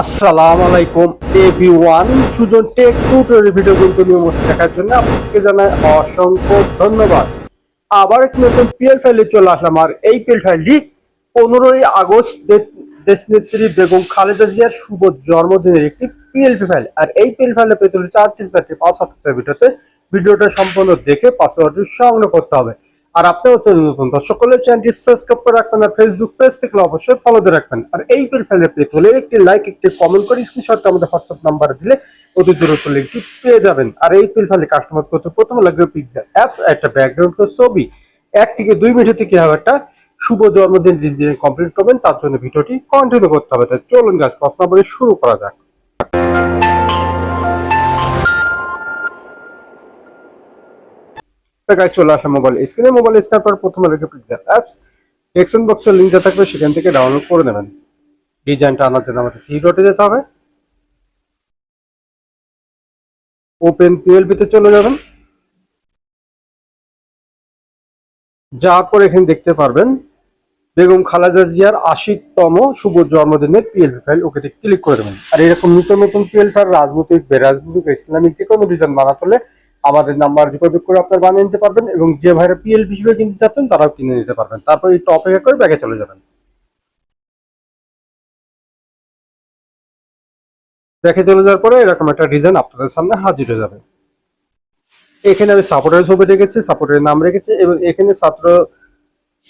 আসসালামু আলাইকুম, everyone. Sujan tech tutorial video কিন্তু নিয়মিত দেখার জন্য আপনাকে জানাই অসংখ্য ধন্যবাদ। আবার একটি নতুন পিএল ফাইলে চলে আসলাম, আর এই পিএল ফাইলটি পনেরোই আগস্ট দেশনেত্রী বেগম খালেদা জিয়ার শুভ জন্মদিনের একটি পিএলপি ফাইল আর এই পিএল ফাইলে পেতে হলে চারটি চারটি পাসওয়ার্ড ভিডিওতে ভিডিওটা সম্পূর্ণ দেখে পাসওয়ার্ডটি সংগ্রহ করতে হবে। আর আপনি হচ্ছে নতুন। দর্শক হলে চ্যানেলটি সাবস্ক্রাইব করে রাখবেন আর ফেসবুক পেজ থেকে অবশ্যই ফলো দিয়ে রাখবেন। আর এই পিএল ফাইলে পেতে হলে একটি লাইক একটি কমেন্ট করে স্ক্রিনশটটা আমাদের হোয়াটসঅ্যাপ নাম্বারে দিলে অতি দ্রুত লিঙ্কটি পেয়ে যাবেন। আর এই পিএল ফাইলে কাস্টমাইজ করতে প্রথমে লাগবে পিকচার অ্যাপস একটা ব্যাকগ্রাউন্ড ছবি। এক থেকে দুই মিনিট থেকে একটা শুভ জন্মদিন ডিজাইন কমপ্লিট করবেন, তার জন্য ভিডিওটি কন্টিনিউ করতে হবে। তাই চলুন গাছ কথা বলে শুরু করা যাক। মোবাইল স্ক্রিনে মোবাইল বক্সের সেখান থেকে ডাউনলোড করে ডিজাইনটা আনার জন্য আমাদের চলে যাবেন। এখানে দেখতে পারবেন, বেগম খালেদা জিয়ার আশিততম শুভ জন্মদিনের পিএলপি ফাইল ওকে ক্লিক করে দেবেন। আর এরকম নতুন নতুন পিএল রাজনৈতিক, বেরাজনৈতিক, ইসলামিক যে কোনো ডিজাইন বানাতে হলে আমাদের নাম্বার যোগাযোগ করে আপনার বানিয়ে নিতে পারবেন এবং যে ভাইরা পিএল হিসেবে কিনতে চাচ্ছেন তারাও কিনে নিতে পারবেন। তারপর একটু অপেক্ষা করে ব্যাগে চলে যাবেন। ব্যাগে চলে যাওয়ার পরে এরকম একটা ডিজাইন আপনাদের সামনে হাজির হয়ে যাবে। এখানে আমি সাপোর্টের ছবি রেখেছি সাপোর্টের নাম রেখেছি এবং এখানে ছাত্র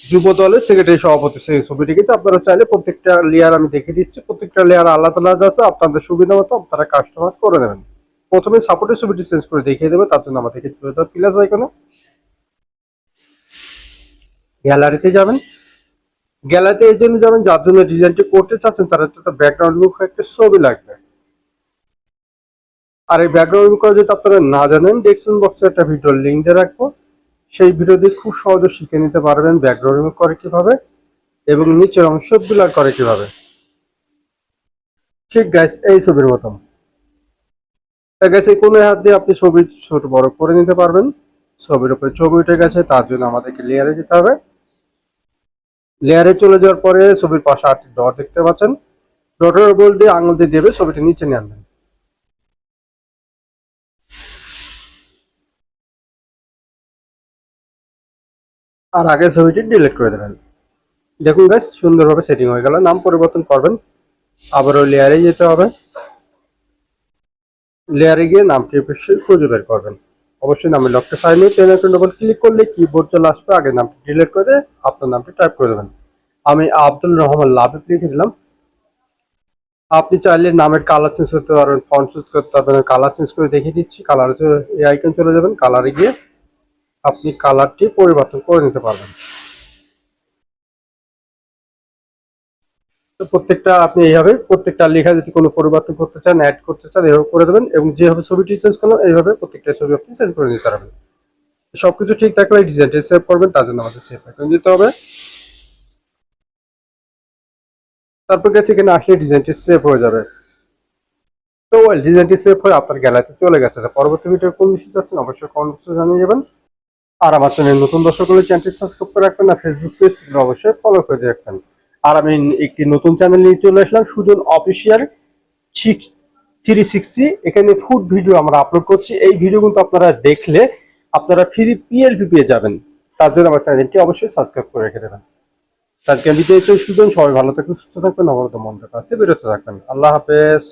যুব দলের সেক্রেটারি সভাপতি সেই ছবি রেখেছি আপনারা চাইলে প্রত্যেকটা লেয়ার আমি দেখে দিচ্ছি। প্রত্যেকটা লেয়ার আলাদা আলাদা আছে, আপনাদের সুবিধা মতো আপনারা কাস্টমাইজ করে নেবেন। প্রথমে সাপোর্টের ছবিটি চেঞ্জ করে দেখিয়ে দেবে, তার জন্য আমাদেরকে চলে যেতে প্লাস আইকনে গ্যালারিতে যাবেন। গ্যালারিতে এই জন্য যাবেন, যার জন্য ডিজাইনটি করতে চাচ্ছেন, তার একটা ব্যাকগ্রাউন্ড লুক একটা ছবি লাগবে। আর এই ব্যাকগ্রাউন্ড লুক যদি আপনারা না জানেন ডেসক্রিপশন বক্সে একটা ভিডিওর লিঙ্ক দিয়ে রাখব। সেই ভিডিও দিয়ে খুব সহজে শিখে নিতে পারবেন ব্যাকগ্রাউন্ড লুক করে কীভাবে এবং নিচের অংশ ব্লার করে কীভাবে। ঠিক গাইস এই ছবির মতন। গেছে কোনো হাত দিয়ে আপনি ছবি ছোট বড় করে নিতে পারবেন। ছবির উপরে ছবি উঠে গেছে, তার জন্য আমাদেরকে লেয়ারে যেতে হবে। লেয়ারে চলে যাওয়ার পরে ছবির পাশে আটটি ডট দেখতে পাচ্ছেন। ডটের উপর দিয়ে আঙুল দিয়ে দেবে, ছবিটা নিচে নিয়ে আনবেন। আর আগের ছবিটি ডিলিট করে দেবেন। দেখুন গাছ সুন্দরভাবে সেটিং হয়ে গেল। নাম পরিবর্তন করবেন। আবারও লেয়ারে যেতে হবে। লেয়ারে গিয়ে নামটি খুঁজে বের করবেন। অবশ্যই নামের লকটা সাইন পেন একটা ডবল ক্লিক করলে কিবোর্ড চলে আসবে। আগে নামটি ডিলিট করে আপনার নামটি টাইপ করে দেবেন। আমি আব্দুল রহমান লাভে লিখে দিলাম। আপনি চাইলে নামের কালার চেঞ্জ করতে পারবেন ফন্ট চেঞ্জ করতে পারবেন কালার চেঞ্জ করে দেখিয়ে দিচ্ছি। কালার এই আইকন চলে যাবেন কালারে গিয়ে আপনি কালারটি পরিবর্তন করে নিতে পারবেন। প্রত্যেকটা আপনি এইভাবে প্রত্যেকটা লেখা যদি কোনো পরিবর্তন করতে চান অ্যাড করতে চান এইভাবে করে দেবেন এবং যেভাবে ছবিটি চেঞ্জ করলাম, এইভাবে প্রত্যেকটা ছবি আপনি চেঞ্জ করে নিতে পারবেন। সবকিছু ঠিক থাকলে এই ডিজাইনটি সেভ করবেন, তার জন্য আমাদের সেভ আইকন দিতে হবে। তারপর গেছে এখানে আসলে ডিজাইনটি সেভ হয়ে যাবে। তো ওয়েল ডিজাইনটি সেভ হয়ে আপনার গ্যালারিতে চলে গেছে। পরবর্তী ভিডিও কোন বিষয় চাচ্ছেন অবশ্যই কমেন্ট বক্সে জানিয়ে যাবেন আর আমার চ্যানেল নতুন দর্শক হলে চ্যানেলটি সাবস্ক্রাইব করে রাখবেন, আর ফেসবুক পেজ অবশ্যই ফলো করে রাখবেন। আর আমি একটি নতুন চ্যানেল নিয়ে চলে আসলাম, সুজন অফিসিয়াল থ্রি সিক্সটি এখানে ফুড ভিডিও আমরা আপলোড করছি। এই ভিডিও কিন্তু আপনারা দেখলে আপনারা ফ্রি পিএলপি পেয়ে যাবেন। তার জন্য আমার চ্যানেলটি অবশ্যই সাবস্ক্রাইব করে রেখে দেবেন। আজকে আমি সুজন, সবাই ভালো থাকবেন, সুস্থ থাকবেন অবরত মন থাকতে বিরত থাকবেন। আল্লাহ হাফেজ।